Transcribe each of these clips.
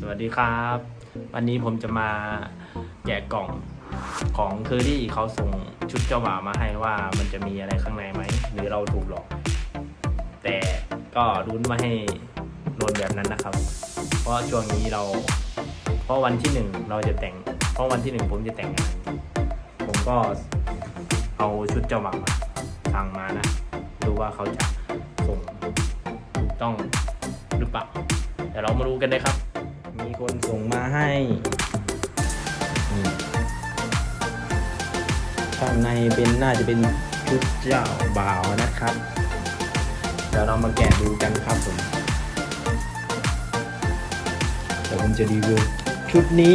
สวัสดีครับ วันนี้ผมจะมาแกะกล่องของเคอรี่เขาส่งชุดเจ้าบ่าวมาให้ว่ามันจะมีอะไรข้างในไหม หรือเราถูกหลอก แต่ก็รุ้นมาให้โดนแบบนั้นนะครับ เพราะช่วงนี้เรา เพราะวันที่หนึ่งเราจะแต่ง เพราะวันที่หนึ่งผมจะแต่งงานผมก็เอาชุดเจ้าบ่าวมาสั่งมานะดูว่าเขาจะส่งถูกต้องหรือเปล่าเดี๋ยวเรามาดูกันเลยครับ มีคนส่งมาให้ข้างในเป็นน่าจะเป็นชุดเจ้าบ่าวนะครับ เดี๋ยวเรามาแกะดูกันครับผมเดี๋ยวผมจะรีวิวชุดนี้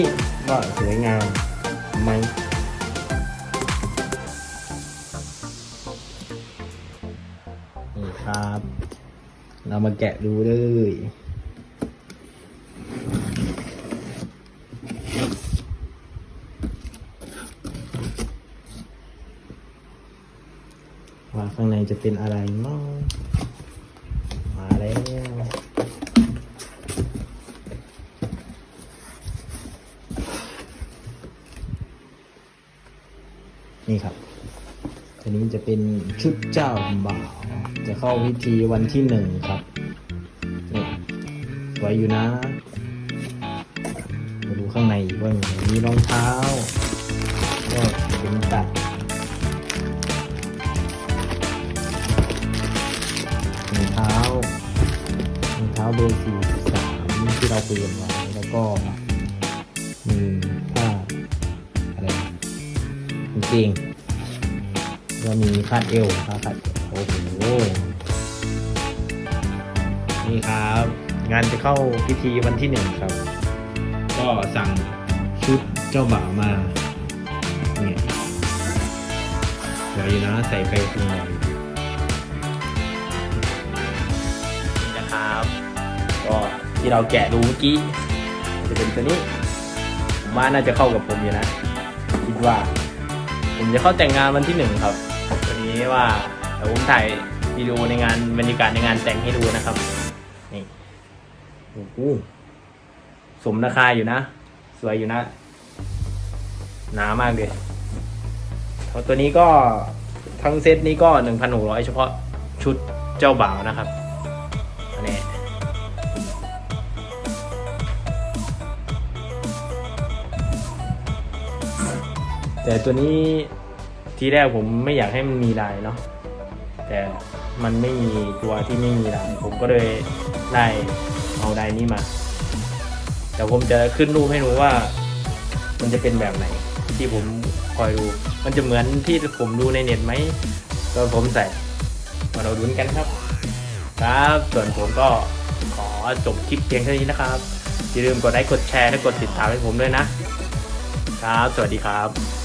ว่าสวยงามไหมนี่ครับ เรามาแกะดูเลย ข้างในจะเป็นอะไรเนาะมาแล้วนี่ครับอันนี้จะเป็นชุดเจ้าบ่าวจะเข้าพิธีวันที่หนึ่งครับนี่สวยอยู่นะมาดูข้างในว่ามีรองเท้า รองเท้ารองเท้าเบอร์สี่สามที่เราเปลี่ยนไว้แล้วก็มีผ้าอะไรนะกางเกงก็มีคาดเอวคาดเอวโอ้โหนี่ครับ งานจะเข้าพิธีวันที่หนึ่งครับ ก็สั่งชุดเจ้าบ่าวมาเนี่ยสวยนะใส่ไปคุงหน่อย ก็ที่เราแกะดูเมื่อกี้ จะเป็นตัวนี้ผมว่าน่าจะเข้ากับผมอยู่นะ คิดว่า ผมจะเข้าแต่งงานวันที่หนึ่งครับตัวนี้ว่าเดี๋ยวผมถ่ายวิดีโอในงานบรรยากาศในงานแต่งให้ดูนะครับ นี่โอ้โหสมราคาอยู่นะ สวยอยู่นะ หนามากเลยเพราะตัวนี้ก็ทั้งเซตนี้ก็หนึ่งพันหกร้อยเฉพาะชุดเจ้าบ่าวนะครับ แต่ตัวนี้ทีแรกผมไม่อยากให้มันมีลายเนาะแต่มันไม่มีตัวที่ไม่มีลายผมก็เลยได้เอาลายนี้มาเดี๋ยวผมจะขึ้นรูปให้ดูว่า มันจะเป็นแบบไหน ที่ผมคอยดูมันจะเหมือนที่ผมดูในเน็ตไหมก็ผมใส่มาเราดุนกันครับ ครับส่วนผมก็ขอจบคลิปเพียงเท่านี้นะครับอย่าลืมกดไลค์กดแชร์และกดติดตามให้ผมด้วยนะครับ สวัสดีครับ